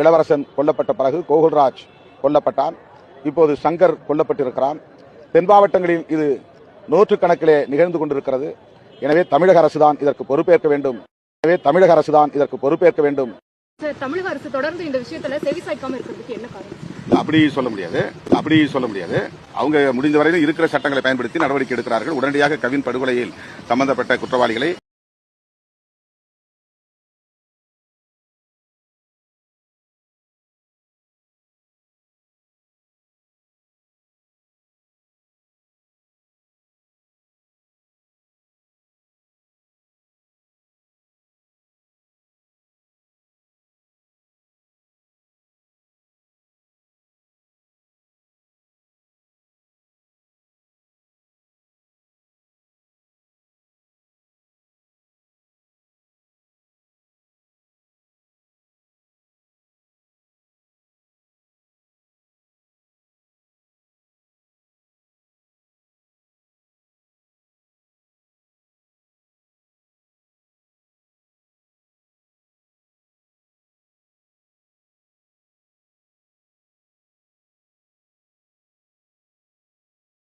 இளவரசன் கொல்லப்பட்ட பிறகு கோகுல்ராஜ் கொல்லப்பட்டான். இப்போது சங்கர் கொல்லப்பட்டிருக்கிறான். தென் மாவட்டங்களில் இது நூற்றுக்கணக்கிலே நிகழ்ந்து கொண்டிருக்கிறது. எனவே தமிழக அரசுதான் இதற்கு பொறுப்பேற்க வேண்டும். எனவே தமிழக அரசுதான் இதற்கு பொறுப்பேற்க வேண்டும். தமிழக அரசு தொடர்ந்து இந்த விஷயத்துல செவி சாய்க்காம இருக்கிறதுக்கு என்ன காரணம்? அப்படி சொல்ல முடியாது. அப்படி சொல்ல முடியாது. அவங்க முடிந்த வரையில் இருக்கிற சட்டங்களை பயன்படுத்தி நடவடிக்கை எடுக்கிறார்கள். உடனடியாக கவின் படுகொலையில் சம்பந்தப்பட்ட குற்றவாளிகளை